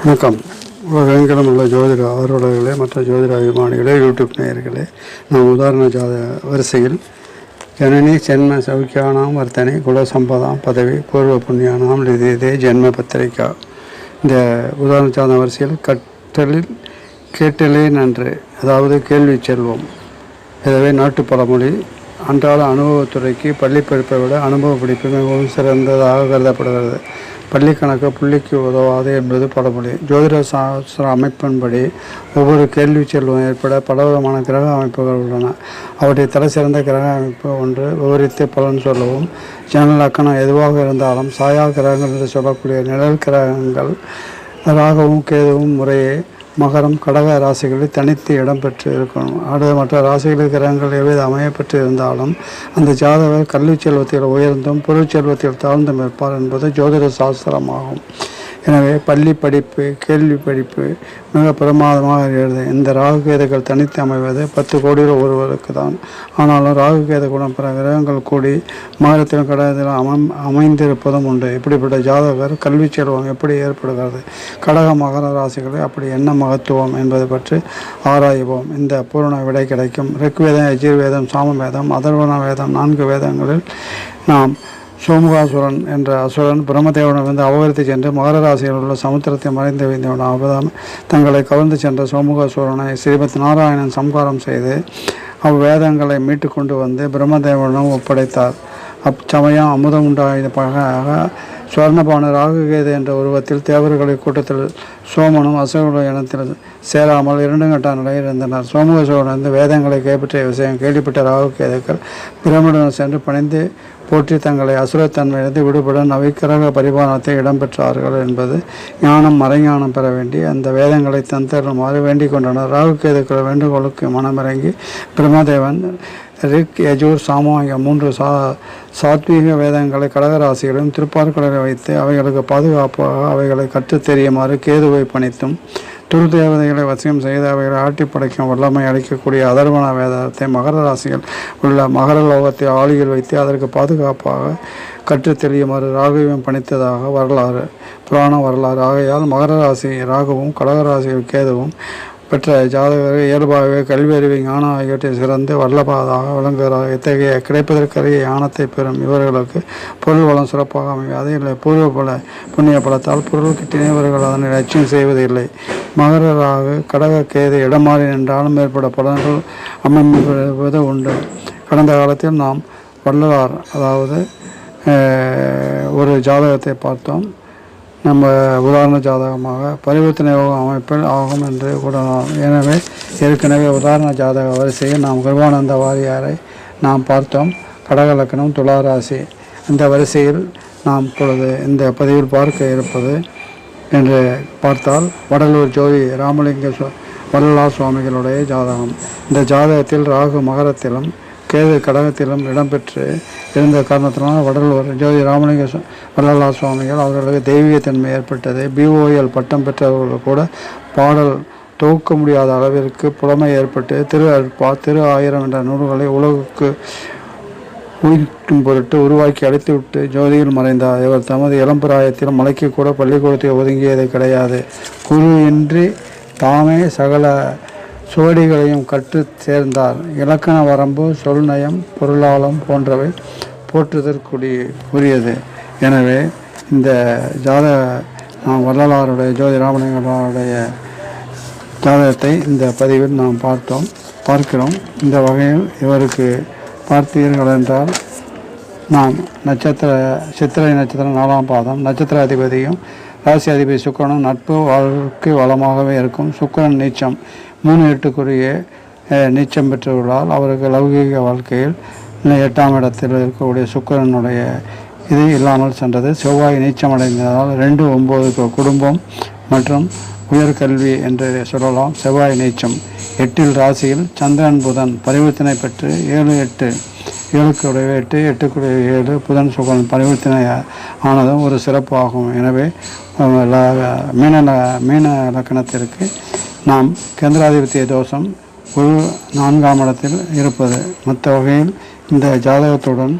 வணக்கம். உலகெங்கிலும் உள்ள ஜோதிட ஆர்வலர்களே மற்ற ஜோதிட அபிமானிகளே யூடியூப் நேயர்களே நாம் உதாரண ஜாத வரிசையில் ஜனனி ஜென்ம சௌக்கியானாம் வர்த்தனை குலசம்பதாம் பதவி பூர்வ புண்ணியானாம் இதே ஜென்ம பத்திரிகா. இந்த உதாரண ஜாத வரிசையில் கற்றலில் கேட்டலே நன்று. அதாவது கேள்வி செல்வம். எனவே நாட்டு பழமொழி அன்றாட அனுபவத்துறைக்கு பள்ளி படிப்பை விட அனுபவ படிப்பு மிகவும் சிறந்ததாக கருதப்படுகிறது. பள்ளி கணக்கு புள்ளிக்கு உதவாது என்பது பழமொழி ஜோதிட சாஸ்திர அமைப்பின்படி ஒவ்வொரு கேள்வி செல்வம் ஏற்பட பலவிதமான கிரக அமைப்புகள் உள்ளன. அவற்றை தலை சிறந்த கிரக அமைப்பு ஒன்று விவரித்து பலன் சொல்லவும் ஜனல் அக்கணம் எதுவாக இருந்தாலும் சாயா கிரகங்கள் என்று சொல்லக்கூடிய நிழல் கிரகங்கள் ராகவும் கேதுவும் முறையே மகரம் கடக ராசிகளில் தனித்து இடம்பெற்று இருக்கணும் அடுத்த மற்ற ராசிகளில் கிரகங்கள் எவ்வித அமையப்பட்டு இருந்தாலும் அந்த ஜாதகர் கல்வி செல்வத்தில் உயர்ந்தும் பொருள் செல்வத்தில் தாழ்ந்தும் இருப்பார் என்பது ஜோதிட சாஸ்திரமாகும். எனவே பள்ளி படிப்பு கேள்வி படிப்பு மிக பிரமாதமாக இருக்கிறது இந்த ராகு கேதுகள் தனித்து அமைவது பத்து கோடியில் ஒருவருக்கு தான். ஆனாலும் ராகு கேது குணம் பிற கிரகங்கள் கூடி மாதத்திலும் கடகத்திலும் அமை அமைந்திருப்பதும் உண்டு. இப்படிப்பட்ட ஜாதகர் கல்வி செல்வம் எப்படி ஏற்படுகிறது? கடக மகர ராசிகளை அப்படி என்ன மகத்துவம் என்பது பற்றி ஆராய்வோம். இந்த பூரண விடை கிடைக்கும். ரிக்வேதம் எஜிர்வேதம் சாமவேதம் அதர்வன வேதம் நான்கு வேதங்களில் நாம் சோமுகாசுரன் என்ற அசுரன் வந்து அபகரித்து சென்று மகர ராசியில் உள்ள சமுத்திரத்தை மறைந்து வைந்தவன் அவதாம் தங்களை கவர்ந்து சென்ற சோமுகாசுரனை ஸ்ரீமத் நாராயணன் சம்காரம் செய்து அவ்வேதங்களை மீட்டு கொண்டு வந்து பிரம்மதேவனும் ஒப்படைத்தார். அச்சமயம் அமுதம் உண்டாய பகாக சுவர்ணபான ராகுகேது என்ற உருவத்தில் தேவர்களை கூட்டத்தில் சோமனும் அசோக இனத்தில் சேராமல் இரண்டு கட்ட நிலையில் இருந்தனர். சோமுக சோழன் வந்து வேதங்களை கைப்பற்றிய விஷயம் கேள்விப்பட்ட ராகுகேதுக்கள் பிரமிடம் சென்று பணிந்து போற்றி தங்களை அசுரத்தன்மையிலிருந்து விடுபட நவிக்கிரக பரிபாலனத்தை இடம்பெற்றார்கள் என்பது ஞானம் மறைஞானம் பெற வேண்டி அந்த வேதங்களை தந்தருமாறு வேண்டிக் கொண்டனர். ராகுகேதுக்கள் வேண்டுகோளுக்கு மனமிறங்கி பிரம்மதேவன் ரிக் யஜூர் சாமம் ஆகிய மூன்று சா சாத்வீக வேதங்களை கடகராசிகளும் திருப்பார்கடலை வைத்து அவைகளுக்கு பாதுகாப்பாக அவைகளை கற்றுத் தெரியுமாறு கேதுவை பணித்தும் துரு தேவதைகளை வசியம் செய்து அவைகளை ஆட்டி படைக்கும் வல்லமை அளிக்கக்கூடிய அதர்வன வேதத்தை மகர ராசிகள் உள்ள மகர லோகத்தை ஆளியில் வைத்து அதற்கு பாதுகாப்பாக கற்று தெரியுமாறு ராகுவையும் பணித்ததாக வரலாறு. புராண வரலாறு. ஆகையால் மகர ராசி ராகுவும் கடகராசியில் கேதுவும் பெற்ற ஜாதகர் இயல்பாகவே கல்வியறிவு ஞானம் ஆகியவற்றை சிறந்து வல்லபாதாக விளங்குகிறார். இத்தகைய கிடைப்பதற்கரிய ஞானத்தை பெறும் இவர்களுக்கு பொருள் வளம் சிறப்பாக அமையும் அதே இல்லை பூர்வ பல புண்ணிய பலத்தால் பொருள் கிட்டினவர்கள் அதனை லட்சியம் செய்வதில்லை. மகர ராகு கடக கேது இடமாறி நின்றாலும் ஏற்பட பலன்கள் அமைப்பது உண்டு. கடந்த காலத்தில் நாம் வள்ளலார் அதாவது ஒரு ஜாதகத்தை பார்த்தோம். நம்ம உதாரண ஜாதகமாக பரிவர்த்தனை யோகம் அமைப்பில் ஆகும் என்று கூறலாம். எனவே ஏற்கனவே உதாரண ஜாதக வரிசையில் நாம் குருவானந்த வாரியாரை நாம் பார்த்தோம். கடகலக்கணம் துளாராசி. இந்த வரிசையில் நாம் இப்பொழுது இந்த பதிவில் பார்க்க இருப்பது என்று பார்த்தால் வடலூர் ஜோதி ராமலிங்க சு சுவாமிகளுடைய ஜாதகம். இந்த ஜாதகத்தில் ராகு மகரத்திலும் கேது கடகத்திலும் இடம்பெற்று இருந்த காரணத்தினால் வடலூர் ஜோதி ராமலிங்க சு- சுவாமிகள் அவர்களுக்கு தெய்வீகத்தன்மை ஏற்பட்டது. பிஓஎல் பட்டம் பெற்றவர்கள் கூட பாடல் தொகுக்க முடியாத அளவிற்கு புலமை ஏற்பட்டு திரு அற்பா திரு ஆயிரம் என்ற நூல்களை உலகுக்கு உயிர்க்கும் பொருட்டு உருவாக்கி அழைத்துவிட்டு ஜோதியில் மறைந்தார். இவர் தமது இளம்பிராயத்தில் மலைக்கு கூட பள்ளிக்கூடத்தை ஒதுங்கியது கிடையாது. குரு இன்றி தாமே சகல சுவடிகளையும் கற்று சேர்ந்தார் இலக்கண வரம்பு சொல்நயம் பொருளாளம் போன்றவை போற்றுதற்குரிய உரியது எனவே இந்த ஜாத நாம் வள்ளலாருடைய ஜோதி ராமலிங்கருடைய ஜாதகத்தை இந்த பதிவில் நாம் பார்த்தோம் பார்க்கிறோம். இந்த வகையில் இவருக்கு பார்த்தீர்கள் என்றால் நாம் நட்சத்திர சித்திரை நட்சத்திரம் நாலாம் பாதம் நட்சத்திர அதிபதியும் ராசி அதிபதி சுக்கிரனும் நட்பு வாழ்க்கை வளமாகவே இருக்கும். சுக்கிரன் நீச்சம் மூணு எட்டுக்குரிய நீச்சம் பெற்றுள்ளால் அவருக்கு லௌகீக வாழ்க்கையில் எட்டாம் இடத்தில் இருக்கக்கூடிய சுக்கரனுடைய இது இல்லாமல் சென்றது. செவ்வாய் நீச்சமடைந்ததால் ரெண்டு ஒம்பதுக்கு குடும்பம் மற்றும் உயர்கல்வி என்று சொல்லலாம். செவ்வாய் நீச்சம் எட்டில் ராசியில் சந்திரன் புதன் பரிவர்த்தனை பெற்று ஏழு எட்டு ஏழுக்குடைய எட்டு எட்டுக்குடைய ஏழு புதன் சுகன் பரிவர்த்தனை ஆனதும் ஒரு சிறப்பு ஆகும். எனவே மீன மீன லக்கணத்திற்கு நாம் கேந்திராதிபத்திய தோஷம் ஒரு நான்காம் இடத்தில் இருப்பது. மற்ற வகையில் இந்த ஜாதகத்துடன்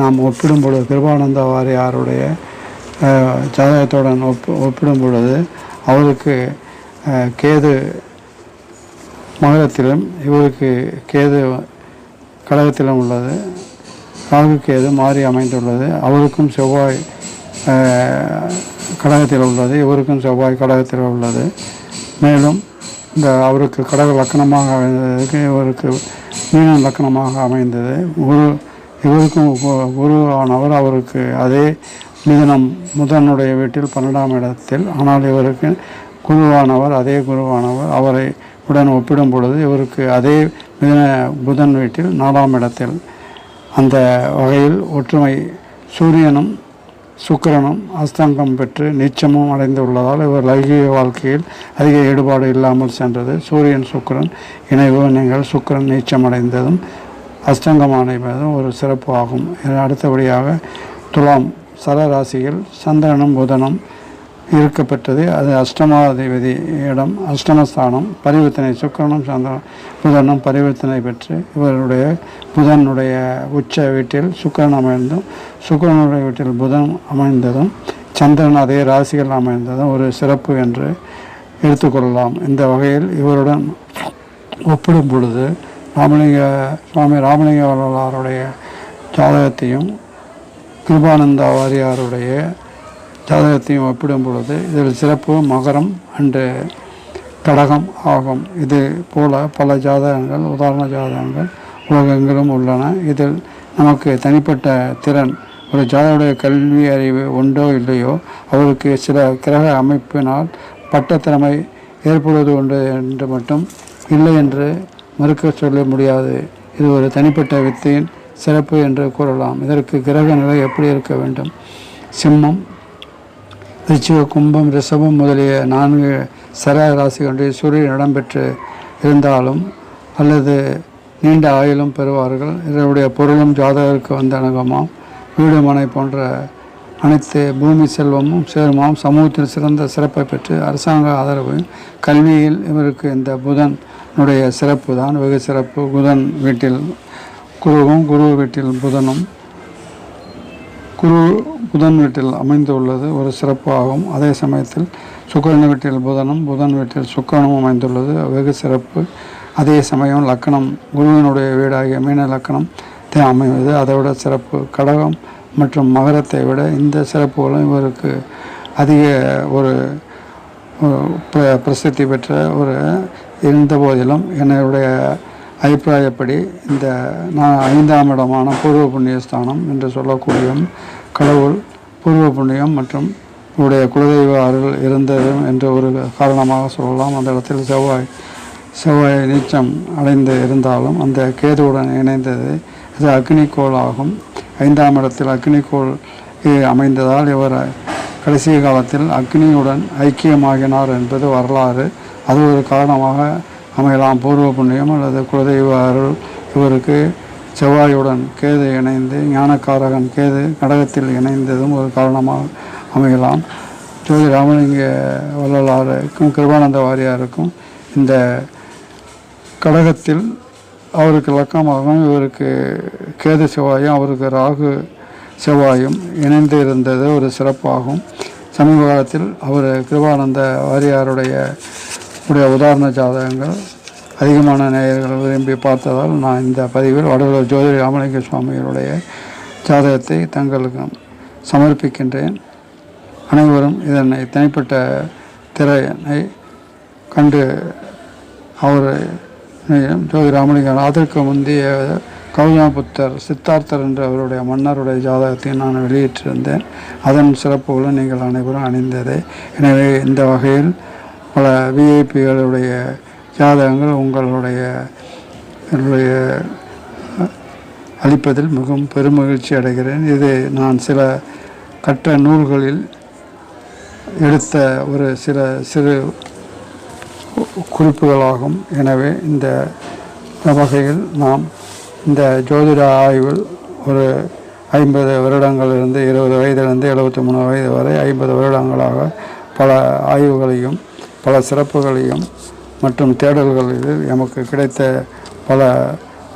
நாம் ஒப்பிடும் பொழுது கிருபானந்த வாரியாருடைய ஜாதகத்துடன் ஒப்பு ஒப்பிடும் பொழுது அவருக்கு கேது மகரத்திலும் இவருக்கு கேது கடகத்திலும் உள்ளது. ராகு கேது மாறி அமைந்துள்ளது. அவருக்கும் செவ்வாய் கழகத்தில் கடகத்தில் உள்ளது. இவருக்கும் செவ்வாய் கடகத்தில் உள்ளது. மேலும் இந்த அவருக்கு கடக லக்கணமாக அமைந்ததுக்கு இவருக்கு மீன லக்கணமாக அமைந்தது. குரு இவருக்கும் குரு ஆனவர் அவருக்கு அதே மிதனம் முதனுடைய வீட்டில் பன்னெண்டாம் இடத்தில். ஆனால் இவருக்கு குருவானவர் அதே குருவானவர் அவரை உடன் ஒப்பிடும் பொழுது இவருக்கு அதே மிதன புதன் வீட்டில் நாலாம் இடத்தில். அந்த வகையில் ஒற்றுமை சூரியனும் சுக்கிரனும் அஸ்தங்கம் பெற்று நீச்சமும் அடைந்துள்ளதால் இவர் லைகிய வாழ்க்கையில் அதிக ஈடுபாடு இல்லாமல் சென்றது. சூரியன் சுக்கிரன் இணைவு நீங்கள் சுக்கிரன் நீச்சம் அடைந்ததும் அஸ்தங்கம் அடைவதும் ஒரு சிறப்பு ஆகும். அடுத்தபடியாக துலாம் சர ராசியில் சந்திரனும் புதனும் இருக்கப்பட்டது. அது அஷ்டமாதிபதி இடம் அஷ்டமஸ்தானம். பரிவர்த்தனை சுக்கரனும் சந்திரன் புதனும் பரிவர்த்தனை பெற்று இவருடைய புதனுடைய உச்ச வீட்டில் சுக்கரன் அமைந்தும் சுக்கிரனுடைய வீட்டில் புதன் அமைந்ததும் சந்திரன் அதே ராசிகள் அமைந்ததும் ஒரு சிறப்பு என்று எடுத்துக்கொள்ளலாம். இந்த வகையில் இவருடன் ஒப்பிடும் பொழுது ராமலிங்க சுவாமி ராமலிங்க வள்ளலாருடைய ஜாதகத்தையும் கிருபானந்தா வாரியாருடைய ஜாதகத்தையும் ஒப்பிடும் பொழுது இதில் சிறப்பு மகரம் அண்டு கடகம் ஆகும். இது போல பல ஜாதகங்கள் உதாரண ஜாதகங்கள் உலகங்களும் உள்ளன. இதில் நமக்கு தனிப்பட்ட திறன் ஒரு ஜாதகருடைய கல்வி அறிவு உண்டோ இல்லையோ அவருக்கு சில கிரக அமைப்பினால் பட்ட திறமை ஏற்படுவது உண்டு என்று மட்டும் இல்லை என்று மறுக்க சொல்ல முடியாது. இது ஒரு தனிப்பட்ட வித்தையின் சிறப்பு என்று கூறலாம். இதற்கு கிரக நிலை எப்படி இருக்க வேண்டும்? சிம்மம் ரிச்சிக கும்பம் ரிஷபம் முதலிய நான்கு சர ராசிகளில் சூரியன் இடம்பெற்று இருந்தாலும் அல்லது நீண்ட ஆயுளும் பெறுவார்கள். இதனுடைய பொருளும் ஜாதகருக்கு வந்த அணுகமாம். வீடு மனை போன்ற அனைத்து பூமி செல்வமும் சேருமாம். சமூகத்தில் சிறந்த சிறப்பை பெற்று அரசாங்க ஆதரவையும் கல்வியில் இவருக்கு இந்த புதனுடைய சிறப்பு தான் வெகு சிறப்பு. புதன் வீட்டில் குருவும் குரு வீட்டில் புதனும். குரு புதன் வீட்டில் அமைந்துள்ளது ஒரு சிறப்பு ஆகும் அதே சமயத்தில் சுக்கரன் வீட்டில் புதனும் புதன் வீட்டில் சுக்கரனும் அமைந்துள்ளது வெகு சிறப்பு. அதே சமயம் லக்கணம் குருவினுடைய வீடாகிய மீன லக்கணம் தே- அமைவது அதை விட சிறப்பு. கடகம் மற்றும் மகரத்தை விட இந்த சிறப்புகளும் இவருக்கு அதிக ஒரு பிரசித்தி பெற்ற ஒரு இருந்த போதிலும் என்னுடைய அபிப்பிராயப்படி இந்த நான் ஐந்தாம் இடமான பூர்வ புண்ணிய ஸ்தானம் என்று சொல்லக்கூடிய கடவுள் பூர்வ புண்ணியம் மற்றும் உடைய குலதெய்வ அருள் இருந்தது என்ற ஒரு காரணமாக சொல்லலாம். அந்த இடத்தில் செவ்வாய் செவ்வாய் நீச்சம் அடைந்து இருந்தாலும் அந்த கேதுவுடன் இணைந்தது. இது அக்னிக்கோள் ஆகும். ஐந்தாம் இடத்தில் அக்னிக்கோள் அமைந்ததால் இவர் கடைசி காலத்தில் அக்னியுடன் ஐக்கியமாகினார் என்பது வரலாறு. அது ஒரு காரணமாக அமையலாம். பூர்வ புண்ணியம் அல்லது குலதெய்வ அருள். இவருக்கு செவ்வாயுடன் கேது இணைந்து ஞானக்காரகன் கேது கடகத்தில் இணைந்ததும் ஒரு காரணமாக அமையலாம். ஜோதி ராமலிங்க வள்ளலாருக்கும் கிருபானந்த வாரியாருக்கும் இந்த கடகத்தில் அவருக்கு லக்கமாகவும் இவருக்கு கேது செவ்வாயும் அவருக்கு ராகு செவ்வாயும் இணைந்து இருந்தது ஒரு சிறப்பாகும். சமீப காலத்தில் அவர் கிருபானந்த வாரியாருடைய உடைய உதாரண ஜாதகங்கள் அதிகமான நேயர்கள் விரும்பி பார்த்ததால் நான் இந்த பதிவில் வடலூர் ஜோதி ராமலிங்க சுவாமிகளுடைய ஜாதகத்தை தங்களுக்கு சமர்ப்பிக்கின்றேன். அனைவரும் இதனை தனிப்பட்ட திரையினை கண்டு அவர் ஜோதி ராமலிங்கம் அதற்கு முந்தைய கௌதமபுத்தர் சித்தார்த்தர் என்ற அவருடைய மன்னருடைய ஜாதகத்தை நான் வெளியிட்டிருந்தேன். அதன் சிறப்புகளும் நீங்கள் அனைவரும் அணிந்ததே. எனவே இந்த வகையில் பல விஐபிகளுடைய ஜாதகங்கள் உங்களுடைய என்னுடைய அளிப்பதில் மிகவும் பெருமகிழ்ச்சி அடைகிறேன். இது நான் சில கற்ற நூல்களில் எடுத்த ஒரு சில சிறு குறிப்புகளாகும். எனவே இந்த வகையில் நாம் இந்த ஜோதிட ஆய்வில் ஒரு ஐம்பது வருடங்களிலிருந்து இருபது வயதிலிருந்து எழுபத்தி மூணு வயது வரை ஐம்பது வருடங்களாக பல ஆய்வுகளையும் பல சிறப்புகளையும் மற்றும் தேடல்களில் எமக்கு கிடைத்த பல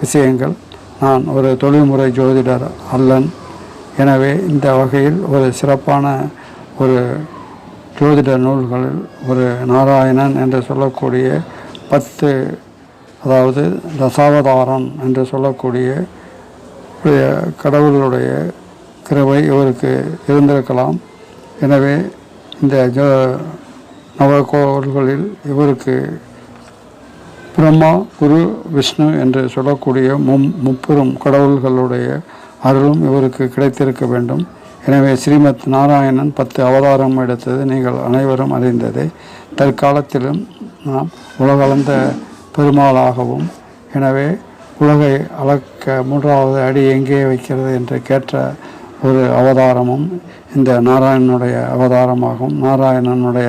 விஷயங்கள். நான் ஒரு தொழில்முறை ஜோதிடர் அல்லன். எனவே இந்த வகையில் ஒரு சிறப்பான ஒரு ஜோதிட நூல்களில் ஒரு நாராயணன் என்று சொல்லக்கூடிய பத்து அதாவது தசாவதாரம் என்று சொல்லக்கூடிய கடவுளுடைய கிருவை இவருக்கு இருந்திருக்கலாம். எனவே இந்த ஜோ நவகோள்களில் இவருக்கு பிரம்மா குரு விஷ்ணு என்று சொல்லக்கூடிய மும் முப்பெரும் கடவுள்களுடைய அருளும் இவருக்கு கிடைத்திருக்க வேண்டும். எனவே ஸ்ரீமத் நாராயணன் பத்து அவதாரம் எடுத்தது நீங்கள் அனைவரும் அறிந்ததே. தற்காலத்திலும் நாம் உலகளந்த பெருமாளாகவும் எனவே உலகை அளக்க மூன்றாவது அடி எங்கே வைக்கிறது என்று கேட்ட ஒரு அவதாரமும் இந்த நாராயணனுடைய அவதாரமாகும் நாராயணனுடைய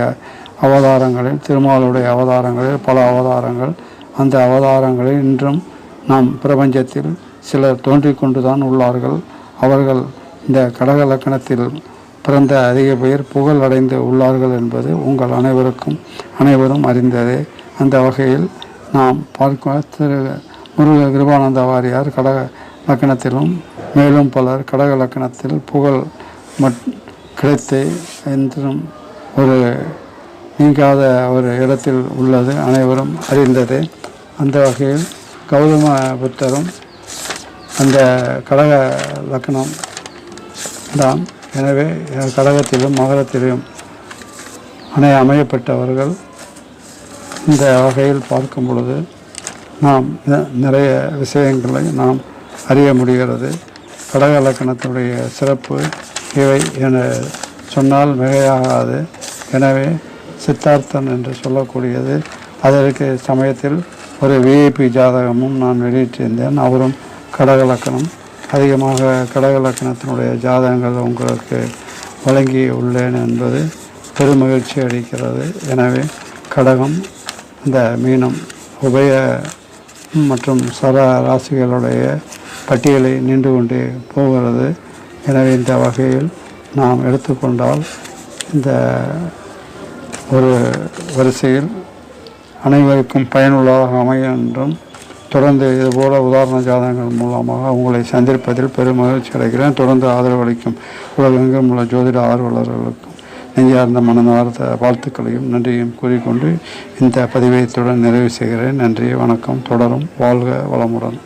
அவதாரங்களில் திருமாலுடைய அவதாரங்களில் பல அவதாரங்கள். அந்த அவதாரங்களில் இன்றும் நாம் பிரபஞ்சத்தில் சிலர் தோன்றிக் கொண்டுதான் உள்ளார்கள். அவர்கள் இந்த கடக லக்கணத்தில் பிறந்த அதிக பேர் புகழ் அடைந்து உள்ளார்கள் என்பது உங்கள் அனைவருக்கும் அனைவரும் அறிந்ததே. அந்த வகையில் நாம் பார்க்க திரு முருக கிருபானந்த வாரியார் கடக லக்கணத்திலும் மேலும் பலர் கடக லக்கணத்தில் புகழ் மட் கிடைத்து என்றும் ஒரு நீங்காத ஒரு இடத்தில் உள்ளது அனைவரும் அறிந்தது. அந்த வகையில் கௌதம புத்தரும் அந்த கடக லக்னம் தான் எனவே கடகத்திலும் மகரத்திலும் அணை அமையப்பட்டவர்கள் இந்த வகையில் பார்க்கும் பொழுது நாம் நிறைய விஷயங்களை நாம் அறிய முடிகிறது. கடக இலக்கணத்துடைய சிறப்பு இவை என சொன்னால் மிகையாகாது. எனவே சித்தார்த்தன் என்று சொல்லக்கூடியது. அதற்கு சமயத்தில் ஒரு விஐபி ஜாதகமும் நான் வெளியிட்டிருந்தேன். அவரும் கடகலக்கணம். அதிகமாக கடகலக்கணத்தினுடைய ஜாதகங்கள் உங்களுக்கு வழங்கி உள்ளேன் என்பது பெருமகிழ்ச்சி அளிக்கிறது. எனவே கடகம் இந்த மீனம் உபய மற்றும் சர ராசிகளுடைய பட்டியலை நின்று கொண்டே போகிறது. எனவே இந்த வகையில் நாம் எடுத்துக்கொண்டால் இந்த ஒரு வரிசையில் அனைவருக்கும் பயனுள்ளதாக அமைய என்றும் தொடர்ந்து இதுபோல உதாரண ஜாதகங்கள் மூலமாக உங்களை சந்திப்பதில் பெரும் மகிழ்ச்சி அடைகிறேன். தொடர்ந்து ஆதரவளிக்கும் உலகெங்கும் உள்ள ஜோதிட ஆர்வலர்களுக்கும் நெஞ்சார்ந்த மனதார்ந்த வாழ்த்துக்களையும் நன்றியும் கூறிக்கொண்டு இந்த பதிவேத்துடன் நிறைவு செய்கிறேன். நன்றி வணக்கம் தொடரும் வாழ்க வளமுடன்.